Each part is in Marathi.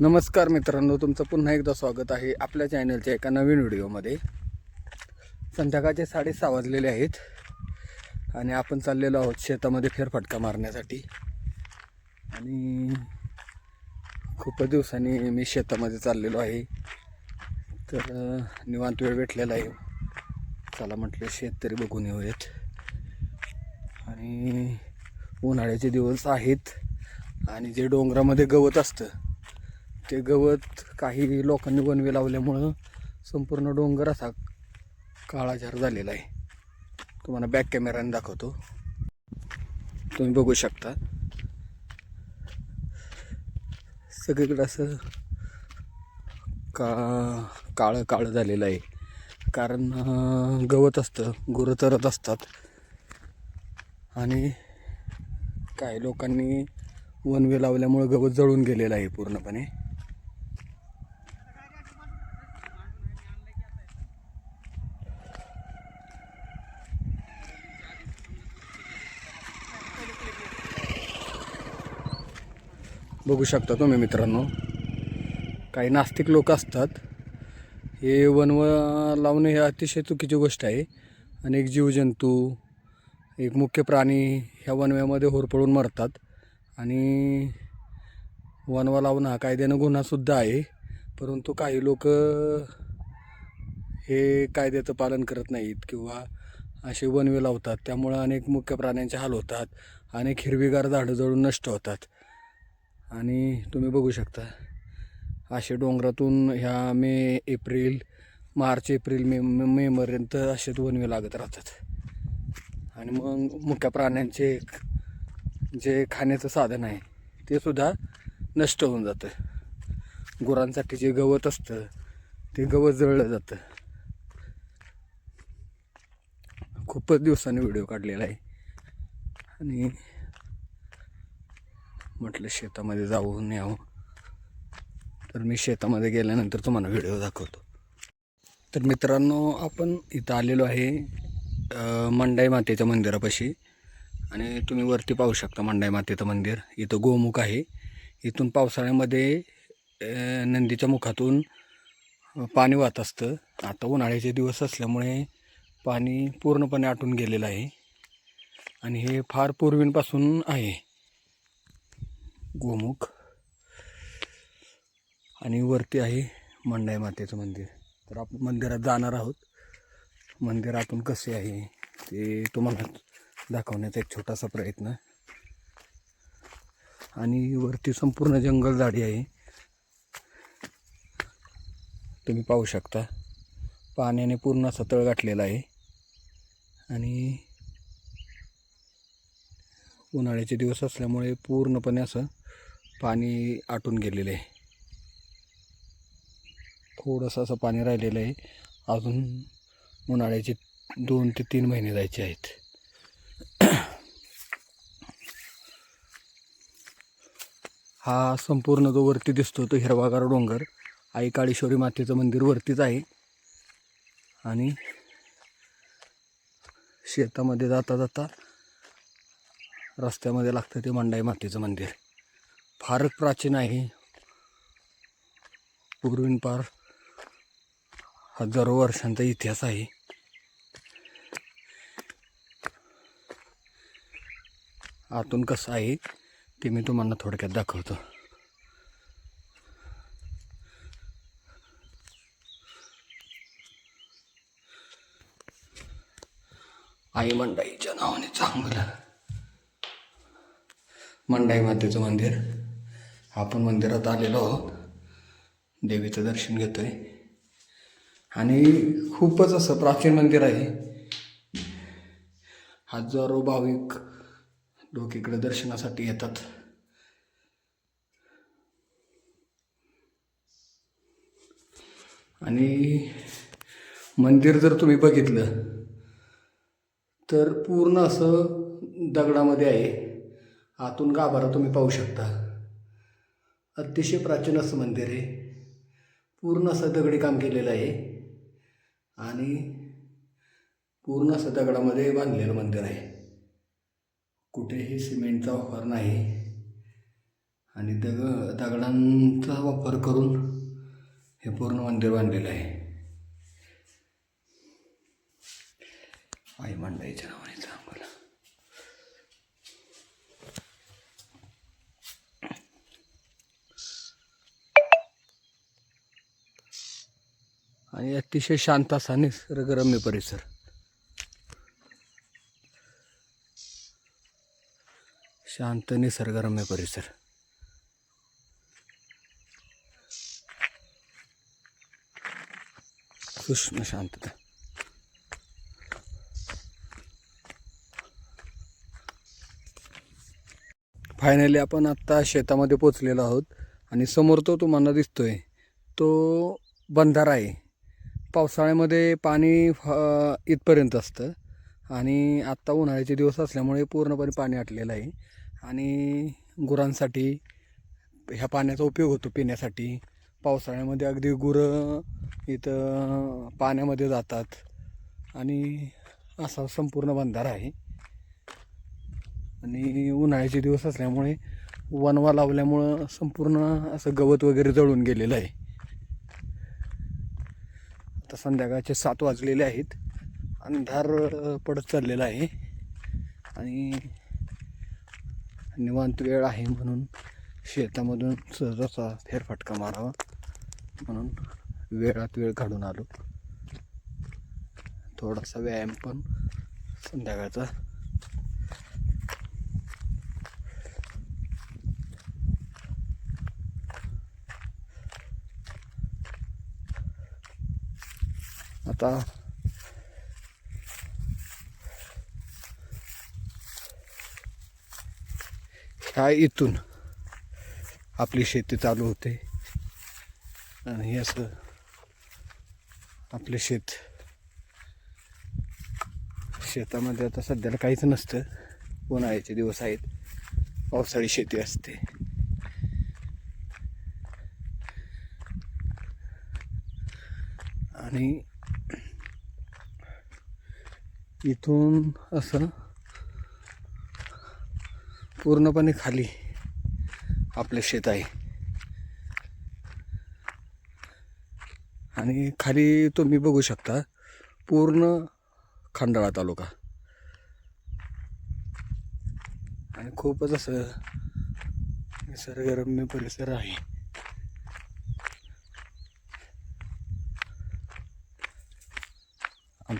नमस्कार मित्रांनो तुमचं पुन्हा एकदा स्वागत आहे आपल्या चॅनलच्या एका नवीन व्हिडिओमध्ये. संध्याकाळचे साडेसहा वाजलेले आहेत आणि आपण चाललेलो आहोत शेतामध्ये फेरफटका मारण्यासाठी. आणि खूपच दिवसांनी मी शेतामध्ये चाललेलो आहे. तर निवांत वेळ भेटलेला आहे. चला म्हटलं शेत तरी बघून येऊयात. आणि उन्हाळ्याचे दिवस आहेत आणि जे डोंगरामध्ये गवत असतं ते गवत काही लोकांनी वनवे लावल्यामुळं संपूर्ण डोंगर असा काळाझार झालेला आहे. तुम्हाला बॅक कॅमेऱ्याने दाखवतो. तुम्ही बघू शकता. सगळीकडे असं का काळं काळं झालेलं आहे. कारण गवत असतं गुरं चरत असतात. आणि काही लोकांनी वनवे लावल्यामुळं गवत जळून गेलेलं आहे पूर्णपणे. बघू शकता तुम्ही मित्रांनो. काही नास्तिक लोक असतात. हे वनव लावणे हे अतिशय चुकीची गोष्ट आहे. अनेक जीवजंतू एक मुख्य प्राणी ह्या वनव्यामध्ये होरपळून मरतात. आणि वनवा लावणं हा कायद्यानं गुन्हासुद्धा आहे. परंतु काही लोक हे कायद्याचं पालन करत नाहीत किंवा असे वनवे लावतात. त्यामुळं अनेक मुख्य प्राण्यांचे हाल होतात. अनेक हिरवीगार झाडं जळून नष्ट होतात. आणि तुम्ही बघू शकता असे डोंगरातून ह्या May April March April May मेपर्यंत असे वनवे लागत राहतात. आणि मग मुख्या प्राण्यांचे जे खाण्याचं साधन आहे ते सुद्धा नष्ट होऊन जातं. गुरांसाठी जे गवत असतं ते गवत जळलं जातं. खूपच दिवसांनी व्हिडिओ काढलेला आहे. आणि म्हटलं शेतामध्ये जाऊन यावं तर मी शेतामध्ये गेल्यानंतर तुम्हाला व्हिडिओ दाखवतो. तर मित्रांनो आपण इथं आलेलो आहे मंडाई मातेच्या मंदिरापाशी. आणि तुम्ही वरती पाहू शकता मंडाई मातेचं मंदिर. इथं गोमुख आहे. इथून पावसाळ्यामध्ये नंदीच्या मुखातून पाणी वाहत असतं. आता उन्हाळ्याचे दिवस असल्यामुळे पाणी पूर्णपणे आटून गेलेलं आहे. आणि हे फार पूर्वींपासून आहे. गोमुख. आणि वरती आहे मंडाई मातेचं मंदिर. तर आपण मंदिरात जाणार आहोत. मंदिरातून कसे आहे ते तुम्हाला दाखवण्याचा एक छोटासा प्रयत्न. आणि वरती संपूर्ण जंगल झाडी आहे. तुम्ही पाहू शकता. पाण्याने पूर्ण असं तळ गाठलेला आहे. आणि उन्हाळ्याचे दिवस असल्यामुळे पूर्णपणे असं पाणी आटून गेलेलं आहे. थोडंसं असं पाणी राहिलेलं आहे. अजून उन्हाळ्याचे दोन ते तीन महिने जायचे आहेत. हा संपूर्ण जो वरती दिसतो तो हिरवागार डोंगर आई काळेश्वरी मातेचं मंदिर वरतीच आहे. आणि शेतामध्ये जाता जाता रस्त्यामध्ये लागतं ते मंडाई मातेचं मंदिर. फारच प्राचीन आहे. पूर्वींपार हजारो वर्षांचा इतिहास आहे. आतून कसं आहे ते मी तुम्हाला थोडक्यात दाखवतो. आई मंडाईच्या नावाने चांगलं. मंडाई मातेचं मंदिर. आपण मंदिरात आलेलो आहोत. देवीचं दर्शन घेतो आहे आणि खूपच असं प्राचीन मंदिर आहे. हजारो भाविक लोक इकडे दर्शनासाठी येतात. आणि मंदिर जर तुम्ही बघितलं तर पूर्ण असं दगडामध्ये आहे. आतून गाभारा तुम्ही पाहू शकता. अतिशय प्राचीन असं मंदिर आहे. पूर्ण असं दगडी काम केलेलं आहे. आणि पूर्ण असं दगडामध्ये बांधलेलं मंदिर आहे. कुठेही सिमेंटचा वापर नाही. आणि दग दगडांचा वापर करून हे पूर्ण मंदिर बांधलेलं आहे. आई मांडायच्या नावाने चांगलं आणि अतिशय शांत असा निसर्गरम्य परिसर. शांत निसर्गरम्य परिसर. सूक्ष्म शांतता. फायनली आपण आत्ता शेतामध्ये पोचलेलो आहोत आणि समोर तो तुम्हाला दिसतोय. तो बंधारा आहे. पावसाळ्यामध्ये पाणी फ- इथपर्यंत असतं. आणि आत्ता उन्हाळ्याचे दिवस असल्यामुळे पूर्णपणे पाणी आटलेलं आहे. आणि गुरांसाठी ह्या पाण्याचा उपयोग होतो पिण्यासाठी. पावसाळ्यामध्ये अगदी गुरं इथं पाण्यामध्ये जातात. आणि असा संपूर्ण बंधारा आहे. आणि उन्हाळ्याचे दिवस असल्यामुळे वनवा लावल्यामुळं संपूर्ण असं गवत वगैरे जळून गेलेलं आहे. आता संध्याकाळचे सात वाजलेले आहेत. अंधार पडत चाललेला आहे. आणि निवांत वेळ आहे म्हणून शेतामधून सहजासा फेरफटका मारावा म्हणून वेळात वेळ काढून आलो. थोडासा व्यायाम पण संध्याकाळचा आता. ह्या इथून आपली शेती चालू होते. आणि हे असं आपले शेत. शेतामध्ये आता सध्याला काहीच नसतं. उन्हाळ्याचे दिवस आहेत. पावसाळी शेती असते. आणि इथून असं पूर्णपणे खाली आपले शेत आहे. आणि खाली तुम्ही बघू शकता पूर्ण खंडाळा तालुका. आणि खूपच असं निसर्गरम्य परिसर आहे.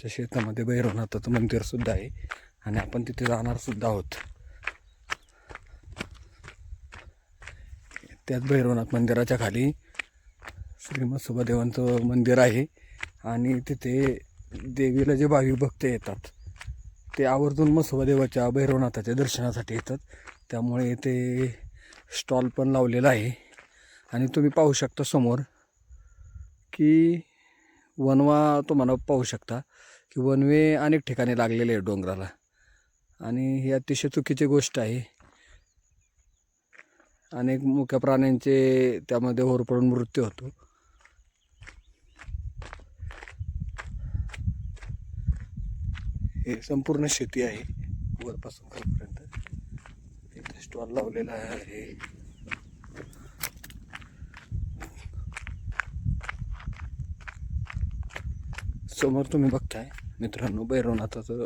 आमच्या शेतामध्ये भैरवनाथाचं मंदिर सुद्धा आहे. आणि आपण तिथे जाणार सुद्धा आहोत. त्याच भैरवनाथ मंदिराच्या खाली श्री मसोबादेवांचं मंदिर आहे. आणि तिथे देवीला जे भाविक भक्त येतात ते आवर्जून मसोबादेवाच्या भैरवनाथाच्या दर्शनासाठी येतात. त्यामुळे ते स्टॉल पण लावलेला आहे. आणि तुम्ही पाहू शकता समोर की वनवा तुम्हाला पाहू शकता. की वनवे अनेक ठिकाणी लागलेले आहे डोंगराला. आणि ही अतिशय चुकीची गोष्ट आहे. अनेक मुख्य प्राण्यांचे त्यामध्ये होरपडून मृत्यू होतो. हे संपूर्ण शेती आहे. वरपासून खालपर्यंत. इथे स्टॉल लावलेला आहे. समोर तुम्ही बघताय. मित्रांनो भैरवनाथाचं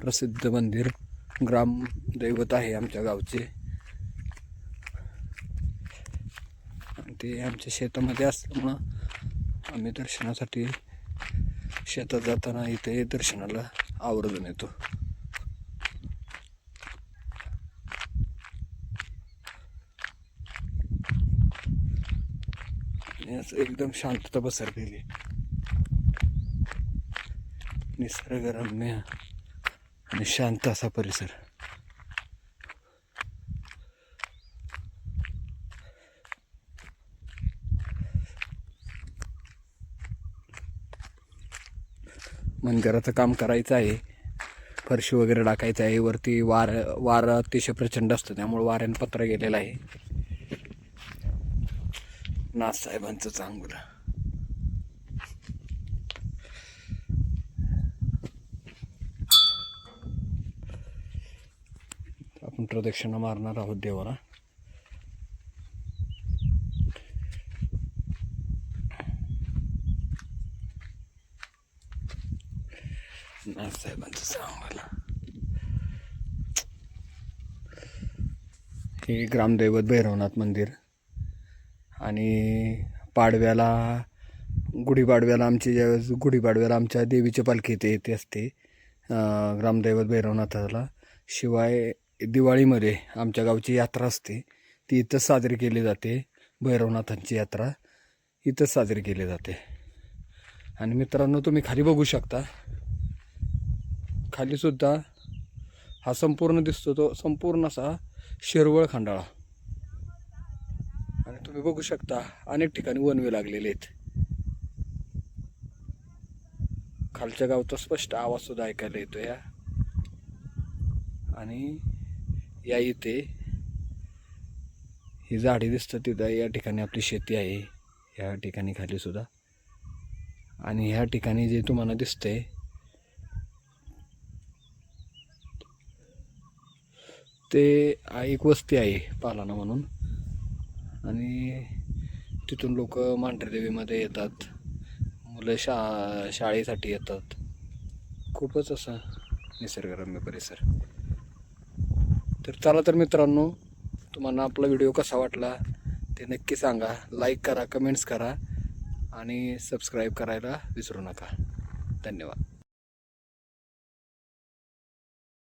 प्रसिद्ध मंदिर ग्राम दैवत आहे आमच्या गावचे आणि ते आमच्या शेतामध्ये असल्यामुळं आम्ही दर्शनासाठी शेतात जाताना इथे दर्शनाला आवर्जून येतो असं एकदम शांतता पसरलेली आहे. निसर्गरम्य आणि शांत असा परिसर. मंदिराचं काम करायचं आहे. फरशी वगैरे टाकायचं आहे. वरती वार वार अतिशय प्रचंड असतं. त्यामुळे वाऱ्यानं पत्र गेलेलं आहे. नाथसाहेबांचं चांगलं. आपण प्रदक्षिणा मारणार आहोत देवाला. साहेबांचं सांगायला हे ग्रामदैवत भैरवनाथ मंदिर आणि पाडव्याला गुढीपाडव्याला आमची ज्यावेळेस गुढीपाडव्याला आमच्या देवीच्या पालखी येते येते असते ग्रामदैवत भैरवनाथाला. शिवाय दिवाळीमध्ये आमच्या गावची यात्रा असते. ती इथंच साजरी केली जाते. भैरवनाथांची यात्रा इथंच साजरी केली जाते. आणि मित्रांनो तुम्ही खाली बघू शकता. खालीसुद्धा हा संपूर्ण दिसतो तो संपूर्ण असा शिरवळ खंडाळा. आणि तुम्ही बघू शकता अनेक ठिकाणी वनवे लागलेले आहेत. खालच्या गावचा स्पष्ट आवाजसुद्धा ऐकायला येतो या आणि या इथे ही झाडी दिसतं तिथं. या ठिकाणी आपली शेती आहे. या ठिकाणी खाली सुद्धा. आणि ह्या ठिकाणी जे तुम्हाला दिसतंय ते एक वस्ती आहे पालाना म्हणून. आणि तिथून लोक मांढरदेवीमध्ये येतात. मुलं शा शाळेसाठी येतात. खूपच असा निसर्गरम्य परिसर. तर चला तर मित्रांनो तुम्हाला आपला व्हिडिओ कसा वाटला ते नक्की सांगा. लाईक करा कमेंट्स करा आणि सबस्क्राईब करायला विसरू नका. धन्यवाद.